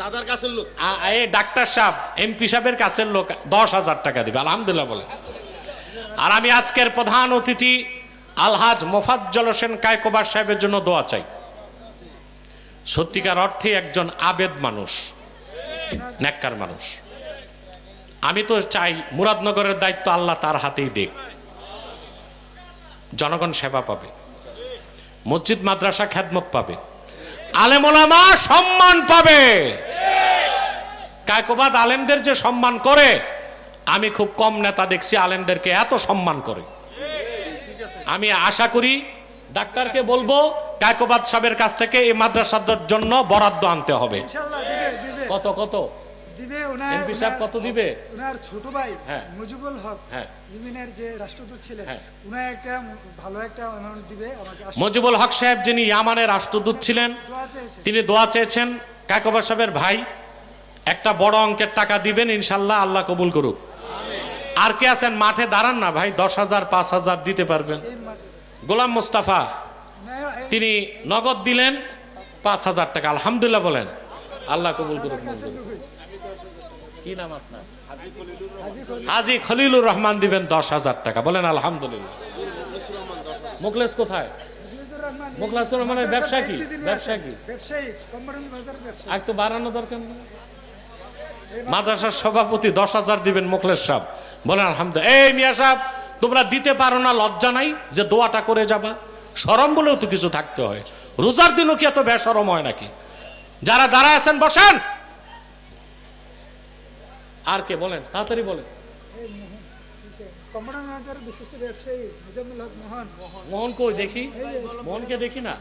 দাদার কাছের লোক। এই ডাক্তার সাহেব, এমপি সাহেবের কাছের লোক, দশ হাজার টাকা দিবে, আলহামদুলিল্লাহ বলে। আর আমি আজকের প্রধান অতিথি আলহাজ মোফাজ্জল হোসেন কায়কোবার সাহেবের জন্য দোয়া চাই। সত্যিকার অর্থে একজন আবেদ মানুষ, নেককার মানুষ। আমি তো চাই মুরাদনগরের দায়িত্ব আল্লাহ তার হাতেই দেখ জনগণ সেবা পাবে। মসজিদ, মাদ্রাসা খ্যাদমত পাবে। আলেমোলামা সম্মান পাবে কায়কোবাদ আলেমদের যে সম্মান করে আমি খুব কম নেতা দেখছি আলেমদেরকে এত সম্মান করে আমি আশা করি ডাক্তারকে বলব কায়কোবাদ সাহেবের কাছ থেকে এই মাদ্রাসার জন্য বরাদ্দ আনতে হবে কত কত দিবে ওনার এমপি সাহেব কত দিবে ওনার ছোট ভাই হ্যাঁ। মুজিবুল হক হ্যাঁ। ইউনিয়নের যে রাষ্ট্রদূত ছিলেন হ্যাঁ। একটা ভালো একটা অ্যামাউন্ট দিবে আমাকে আশ্বাস- হক সাহেব যিনি ইয়ামানের রাষ্ট্রদূত ছিলেন তিনি দোয়া চেয়েছেন কায়কোবাদ সাহেবের ভাই একটা বড় অঙ্কের টাকা দিবেন ইনশাল্লাহ আল্লাহ কবুল করুক। আর কে আছেন? মাঠে দাঁড়ান না ভাই দশ হাজার পাঁচ হাজার দিতে পারবেন। গোলাম মুস্তাফা তিনি নগদ দিলেন পাঁচ হাজার টাকা। আলহামদুলিল্লাহ বলেন আল্লাহ কবুল করুক। কি নাম আপনার? হাজি খলিলুর রহমান দিবেন দশ হাজার টাকা। বলেন আলহামদুলিল্লাহ। মুখলেস কোথায়? মুখলেসুর রহমানের ব্যবসা কি? ব্যবসা কি? ব্যবসায়ী কোম্পানি বাজার ব্যবসায়ী। একটু বাড়ানো দরকার মাদ্রাসার সভাপতি দশ হাজার দিবেন মুখলেস সাহেব। বলেন আলহামদুলিল্লাহ। এই মিয়া সাহেব তোমরা দিতে পারো না লজ্জা নাই যে দোয়াটা করে যাবা। সরম বলেও তো কিছু থাকতে হয়। রোজার দিনও কি এত বেসরম হয় নাকি? যারা দাঁড়ায় আছেন বসেন! আর কে বলেন? তাড়াতাড়ি বলেন। কোম্পানি বাজার বিশিষ্ট ব্যবসায়ী হক মোহন। মোহন কই, দেখি? মোহনকে দেখি না?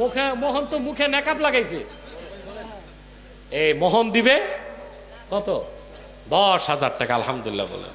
মুখে, মোহন তো মুখে নেকাপ লাগাইছে। এই মোহন দিবে? কত? দশ হাজার টাকা, আলহামদুলিল্লাহ বলে।